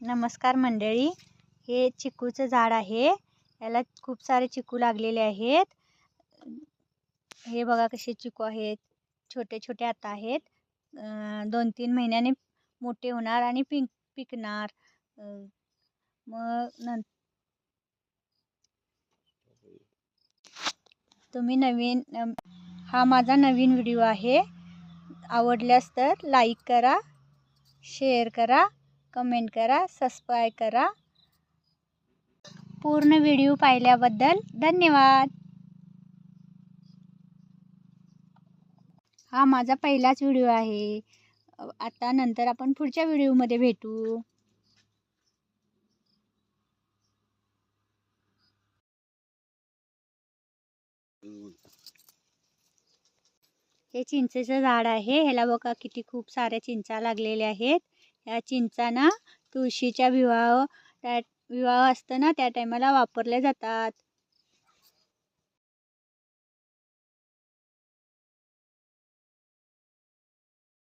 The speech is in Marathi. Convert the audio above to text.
नमस्कार मंडळी. हे चिकूचं झाड आहे. याला खूप सारे चिकू लागलेले आहेत. हे बघा कसे चिकू आहेत. छोटे छोटे आता आहेत. दोन तीन महिन्याने मोठे होणार आणि पिंक पिकणार. मग न तुम्ही नवीन हा माझा नवीन व्हिडिओ आहे. आवडल्यास तर लाईक करा शेअर करा. कमेंट करा सबस्क्राईब करा. पूर्ण व्हिडिओ पाहिल्याबद्दल धन्यवाद. हा माझा पहिलाच व्हिडिओ आहे. आता नंतर आपण पुढच्या व्हिडिओमध्ये भेटू. हे चिंचेचं झाड आहे. ह्याला बघा किती खूप साऱ्या चिंचा लागलेल्या आहेत. ह्या चिंचा ना तुळशीच्या विवाह त्या विवाह असतं ना त्या टायमाला वापरल्या जातात.